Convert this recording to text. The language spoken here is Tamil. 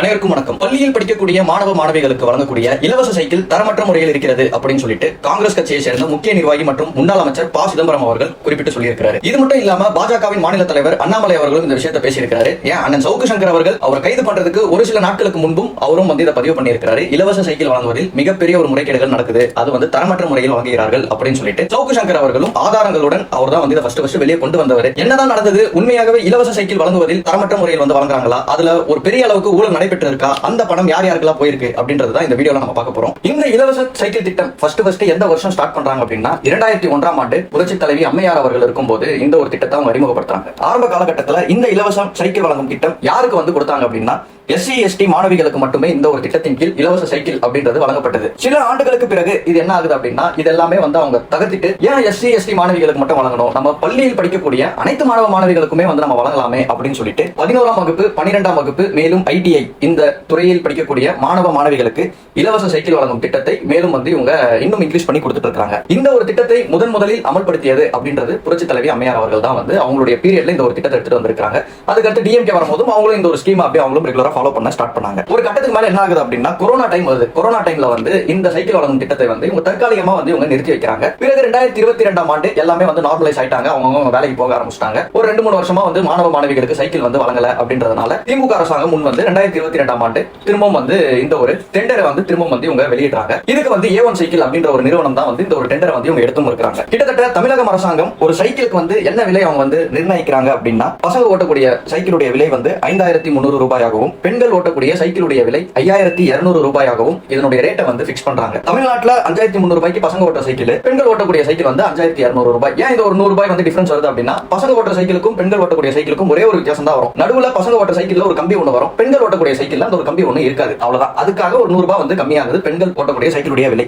அனைவருக்கும் வணக்கம். பள்ளியில் படிக்கக்கூடிய மாணவ மாணவிகளுக்கு வழங்கக்கூடிய இலவச சைக்கிள் தரமற்ற முறையில் இருக்கிறது அப்படின்னு சொல்லிட்டு காங்கிரஸ் கட்சியை சேர்ந்த முக்கிய நிர்வாகி மற்றும் முன்னாள் அமைச்சர் ப. சிதம்பரம் அவர்கள் குறிப்பிட்டு சொல்லியிருக்கிறார். இது மட்டும் இல்லாம பாஜகவின் மாநில தலைவர் அண்ணாமலை அவர்களும் இந்த விஷயத்தை பேசியிருக்கிறாரு. ஏன்? அண்ணன் சவுக்கு சங்கர் அவர்கள் அவர் கைது பண்றதுக்கு ஒரு சில நாட்களுக்கு முன்பும் அவரும் வந்து இதை பதிவு பண்ணியிருக்கிறாரு. இலவச சைக்கிள் வழங்குவதில் மிகப்பெரிய ஒரு முறைகேடுகள் நடக்குது. அது வந்து தரமற்ற முறையில் வழங்குகிறார்கள் அப்படின்னு சொல்லிட்டு சவுக்கு சங்கர் அவர்களும் ஆதாரங்களுடன் அவர் தான் வந்து இதை ஃபர்ஸ்ட் ஃபர்ஸ்ட் வெளியே கொண்டு வந்தவர். என்னதான் நடந்தது? உண்மையாகவே இலவச சைக்கிள் வழங்குவதில் தரமற்ற முறையில் வந்து வழங்குறாங்களா? அதுல ஒரு பெரிய அளவுக்கு ஊழல் இருக்கா அந்த பணம் யார் யாருக்கெல்லாம் போயிருக்கு அப்படின்றது தான் இந்த வீடியோல நம்ம பார்க்க போறோம். இந்த இலவச சைக்கிள் திட்டம் ஃபர்ஸ்ட் ஃபர்ஸ்ட் எந்த வருஷம் ஸ்டார்ட் பண்றாங்க அப்படின்னா இரண்டாயிரத்தி ஒன்றாம் ஆண்டு புரட்சி தலைவி அம்மையார் அவர்கள் இருக்கும்போது இந்த ஒரு திட்டத்தை அவங்க அறிமுகப்படுத்துறாங்க. ஆரம்ப காலகட்டத்தில் இந்த இலவச சைக்கிள் வழங்கும் திட்டம் யாருக்கு வந்து கொடுத்தாங்க அப்படின்னா எஸ்சி எஸ்டி மாணவிகளுக்கு மட்டுமே இந்த ஒரு திட்டத்தின் கீழ் இலவச சைக்கிள் அப்படின்றது வழங்கப்பட்டது. சில ஆண்டுகளுக்கு பிறகு இது என்ன ஆகுது அப்படின்னா இது எல்லாமே வந்து அவங்க தகர்த்திட்டு ஏன் எஸ்சி எஸ்டி மாணவிகளுக்கு மட்டும் வழங்கணும்? நம்ம பள்ளியில் படிக்கக்கூடிய அனைத்து மாணவ மாணவிகளுக்குமே வந்து நம்ம வழங்கலாமே அப்படின்னு சொல்லிட்டு பதினோராம் வகுப்பு பன்னிரெண்டாம் வகுப்பு மேலும் ஐடிஐ இந்த துறையில் படிக்கக்கூடிய மாணவ மாணவிகளுக்கு இலவச சைக்கிள் வழங்கும் திட்டத்தை மேலும் வந்து இவங்க இன்னும் இன்க்ரீஸ் பண்ணி கொடுத்துட்டு இருக்காங்க. இந்த ஒரு திட்டத்தை முதன் முதலில் அமல்படுத்தியது அப்படின்றது புரட்சி தலைவி அம்மையார் அவர்கள் தான் வந்து அவங்களுடைய பீரியட்ல இந்த ஒரு திட்டத்தை எடுத்துட்டு வந்திருக்காங்க அதுக்கடுத்து டிஎம்கே வரும்போதும் அவங்களும் இந்த ஒரு ஸ்கீம் அப்படியே அவங்களும் ரெகுலரா ஃபாலோ பண்ண ஸ்டார்ட் பண்ணாங்க. ஒரு கட்டத்துக்கு மேல என்ன ஆகுது அப்படின்னா கொரோனா டைம் வருது. கொரோனா டைம்ல வந்து இந்த சைக்கிள் வழங்கும் திட்டத்தை வந்து இவங்க தற்காலிகமா வந்து இவங்க நிறுத்தி வைக்கிறாங்க. பிறகு ரெண்டாயிரத்தி இருபத்தி ரெண்டாம் ஆண்டு எல்லாமே வந்து நார்மலைஸ் ஆயிட்டாங்க. அவங்க வேலைக்கு போக ஆரம்பிச்சிட்டாங்க. ஒரு ரெண்டு மூணு வருஷமா வந்து மாணவ மாணவிகளுக்கு சைக்கிள் வந்து வழங்கல அப்படின்றதுனால திமுக அரசாங்கம் முன் வந்து ரெண்டாயிரத்தி இருபத்தி ரெண்டாம் ஆண்டு திரும்பவும் வந்து இந்த ஒரு டெண்டரை வந்து திரும்பவும் வந்து இவங்க வெளியிடுறாங்க. இதுக்கு வந்து ஏ ஒன் சைக்கிள் அப்படின்ற ஒரு நிறுவனம் தான் வந்து இந்த ஒரு டெண்டரை வந்து இவங்க எடுத்தும் இருக்கிறாங்க கிட்டத்தட்ட தமிழக அரசாங்கம் ஒரு சைக்கிளுக்கு வந்து என்ன விலை அவங்க வந்து நிர்ணயிக்கிறாங்க அப்படின்னா பசங்க ஓட்டக்கூடிய சைக்கிளுடைய விலை வந்து ஐந்தாயிரத்தி முந்நூறு ரூபாயாகவும் பெண்கள் ஓட்டக்கூடிய சைக்கிளுடைய விலை ஐயாயிரத்தி இருநூறு ரூபாயாகவும் இதனுடைய ரேட்டை வந்து ஃபிக்ஸ் பண்றாங்க. தமிழ்நாட்டில் அஞ்சாயிரத்தி முந்நூறு ரூபாய்க்கு பசங்க ஓட்ட சைக்கிள் பெண்கள் ஓட்டக்கூடிய சைக்கிள் வந்து அஞ்சாயிரத்தி இருநூறு ரூபாய். ஏன் இது ஒரு நூறு ரூபாய் வந்து டிஃபரன்ஸ் வருது அப்படின்னா பசங்க ஓட்டுற சைக்கிளுக்கும் பெண்கள் ஓட்டக்கூடிய சைக்கிளுக்கும் ஒரே ஒரு வித்தியாசம் தான் வரும். நடுவில் பசங்க ஓட்ட சைக்கிளில் ஒரு கம்பி ஒன்று வரும். பெண்கள் ஓட்டக்கூடிய சைக்கிளில் அந்த ஒரு கம்பி ஒன்று இருக்காது. அவ்வளவுதான். அதுக்காக ஒரு நூறு ரூபாய் வந்து கம்மியாகுது பெண்கள் ஓட்டக்கூடிய சைக்கிளுடைய விலை.